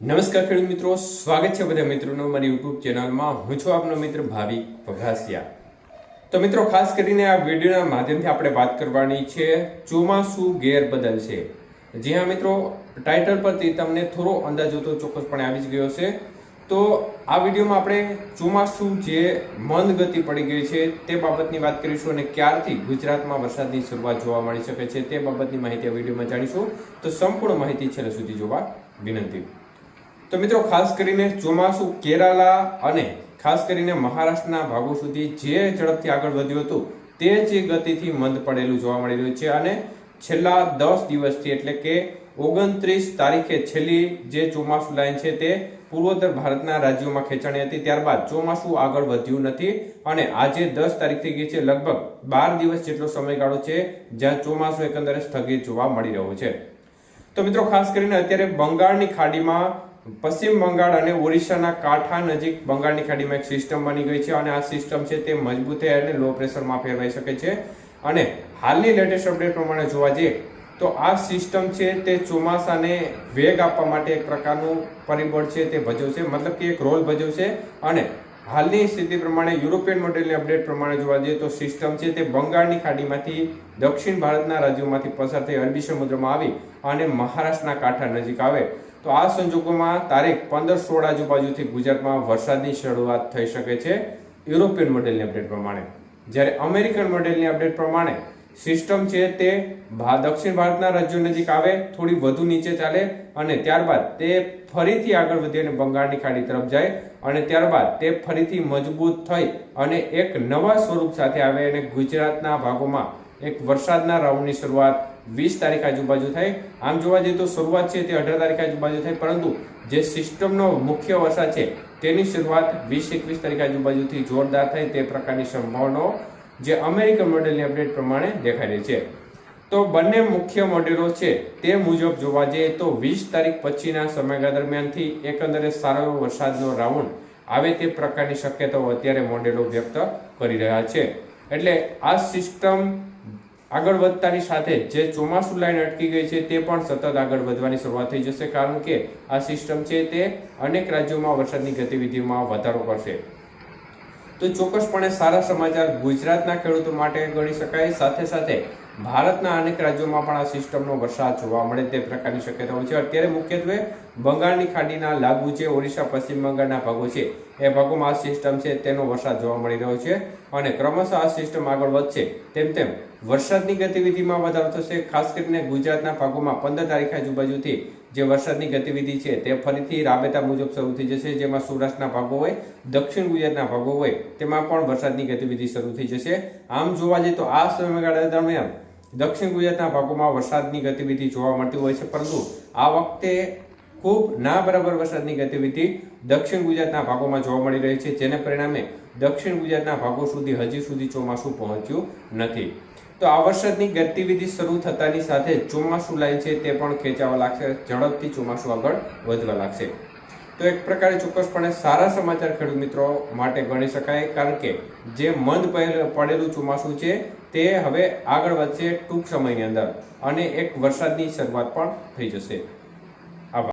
નમસ્કાર ખેડૂત મિત્રો, સ્વાગત છે બધા મિત્રોનો મારી યુટ્યુબ ચેનલમાં. હું છું આપનો મિત્ર ભાવિક પઘાસિયા. તો મિત્રો, ખાસ કરીને આ વિડીયોના માધ્યમથી આપણે વાત કરવાની છે ચોમાસું ગેરબદલ છે. જી હા મિત્રો ટાઇટલ પરથી તમને થોડો અંદાજો તો ચોક્કસપણે આવી જ ગયો છે તો આ વિડીયોમાં આપણે ચોમાસું જે મંદ ગતિ પડી ગઈ છે તે બાબતની વાત કરીશું અને ક્યારથી ગુજરાતમાં વરસાદની શરૂઆત જોવા મળી શકે છે તે બાબતની માહિતી આ વિડીયોમાં જાણીશું. તો સંપૂર્ણ માહિતી છેલ્લે સુધી જોવા વિનંતી. તો મિત્રો, ખાસ કરીને ચોમાસું કેરાલા અને ખાસ કરીને મહારાષ્ટ્રના ભાગો સુધી જે ઝડપથી આગળ વધ્યું હતું, તે જ ગતિથી મંદ પડેલું જોવા મળી રહ્યું છે. અને છેલ્લા દસ દિવસથી એટલે કે ઓગણત્રીસ તારીખે છેલ્લી જે ચોમાસું લાઈન છે તે પૂર્વોત્તર ભારતના રાજ્યોમાં ખેંચાણી હતી. ત્યારબાદ ચોમાસું આગળ વધ્યું નથી અને આજે દસ તારીખ થઈ ગઈ છે, લગભગ બાર દિવસ જેટલો સમયગાળો છે જ્યાં ચોમાસું એકંદરે સ્થગિત જોવા મળી રહ્યું છે. તો મિત્રો, ખાસ કરીને અત્યારે બંગાળની ખાડીમાં પશ્ચિમ બંગાળ અને ઓરિસ્સાના કાંઠા નજીક બંગાળની ખાડીમાં એક સિસ્ટમ બની ગઈ છે અને આ સિસ્ટમ છે તે મજબૂત થઈ અને લો પ્રેશરમાં ફેરવાઈ શકે છે. અને હાલની લેટેસ્ટ અપડેટ પ્રમાણે જોવા જઈએ તો આ સિસ્ટમ છે તે ચોમાસાને વેગ આપવા માટે એક પ્રકારનું પરિબળ છે તે ભજવશે મતલબ કે એક રોલ ભજવશે અને હાલની સ્થિતિ પ્રમાણે યુરોપિયન મોડેલની અપડેટ પ્રમાણે જોવા જઈએ તો સિસ્ટમ છે તે બંગાળની ખાડીમાંથી દક્ષિણ ભારતના રાજ્યોમાંથી પસાર થઈ અરબી સમુદ્રમાં આવી અને મહારાષ્ટ્રના કાંઠા નજીક આવે. તો આ સંજોગોમાં તારીખ પંદર સોળ આજુબાજુથી ગુજરાતમાં વરસાદની શરૂઆત થઈ શકે છે. યુરોપિયન મોડેલની અપડેટ પ્રમાણે. જ્યારે અમેરિકન મોડેલની અપડેટ પ્રમાણે સિસ્ટમ છે તે દક્ષિણ ભારતના રાજ્યો નજીક આવે, થોડી વધુ નીચે ચાલે અને ત્યારબાદ તે ફરીથી આગળ વધી અને બંગાળની ખાડી તરફ જાય અને ત્યારબાદ તે ફરીથી મજબૂત થઈ અને એક નવા સ્વરૂપ સાથે આવે અને ગુજરાતના ભાગોમાં એક વરસાદના રાઉન્ડની શરૂઆત વીસ તારીખ આજુબાજુ થાય આમ જોવા જઈએ તો શરૂઆત છે તે અઢાર તારીખ આજુબાજુ થાય પરંતુ જે સિસ્ટમનો મુખ્ય વરસાદ છે તેની શરૂઆત વીસ એકવીસ તારીખ આજુબાજુથી જોરદાર થાય તે પ્રકારની સંભાવનાઓ જે અમેરિકન મોડેલની અપડેટ પ્રમાણે દેખાઈ રહી છે. તો બંને મુખ્ય મોડેલો છે તે મુજબ જોવા જઈએ તો વીસ તારીખ પછીના સમયગાળા દરમિયાનથી એકંદરે સારો એવો વરસાદનો રાઉન્ડ આવે તે પ્રકારની શક્યતાઓ અત્યારે મોડેલો વ્યક્ત કરી રહ્યા છે. એટલે આ સિસ્ટમ આગળ વધતાની સાથે જે ચોમાસું લાઈન અટકી ગઈ છે તે પણ સતત આગળ વધવાની શરૂઆત થઈ જશે, કારણ કે આ સિસ્ટમ છે તે અનેક રાજ્યોમાં વરસાદની ગતિવિધિમાં વધારો કરશે. તો ચોક્કસપણે સારા સમાચાર ગુજરાતના ખેડૂતો માટે ગણી શકાય. સાથે સાથે ભારતના અનેક રાજ્યોમાં પણ આ સિસ્ટમનો વરસાદ જોવા મળે તે પ્રકારની શક્યતાઓ છે. અત્યારે મુખ્યત્વે બંગાળની ખાડીના લાગુ છે ઓરિસ્સા, પશ્ચિમ બંગાળના ભાગો છે, એ ભાગોમાં આ સિસ્ટમ છે તેનો વરસાદ જોવા મળી રહ્યો છે અને ક્રમશઃ આ સિસ્ટમ આગળ વધશે. તેમ તેમ વરસાદની ગતિવિધિમાં વધારો થશે, ખાસ કરીને ગુજરાતના ભાગોમાં પંદર તારીખ આજુબાજુથી જે વરસાદની ગતિવિધિ છે તે ફરીથી રાબેતા મુજબ શરૂ થઈ જશે, જેમાં સૌરાષ્ટ્રના ભાગો હોય, દક્ષિણ ગુજરાતના ભાગો હોય, તેમાં પણ વરસાદની ગતિવિધિ શરૂ થઈ જશે. આમ જોવા જઈએ તો આ સમયગાળા દરમિયાન દક્ષિણ ગુજરાતના ભાગોમાં વરસાદની ગતિવિધિ જોવા મળતી હોય છે, પરંતુ આ વખતે ખૂબ ના બરાબર વરસાદની ગતિવિધિ દક્ષિણ ગુજરાતના ભાગોમાં જોવા મળી રહી છે, જેને પરિણામે દક્ષિણ ગુજરાતના ભાગો સુધી હજી સુધી ચોમાસું પહોંચ્યું નથી. તો આ વરસાદની ગતિવિધિ શરૂ થતાની સાથે ચોમાસું લાય છે તે પણ ખેંચાવા લાગશે. ઝડપથી ચોમાસું આગળ વધવા લાગશે. તો એક પ્રકારે ચોક્કસપણે સારા સમાચાર ખેડૂત મિત્રો માટે ગણી શકાય, કારણ કે જે મંદ પડેલું ચોમાસું છે તે હવે આગળ વધશે ટૂંક સમયની અંદર અને એક વરસાદની શરૂઆત પણ થઈ જશે.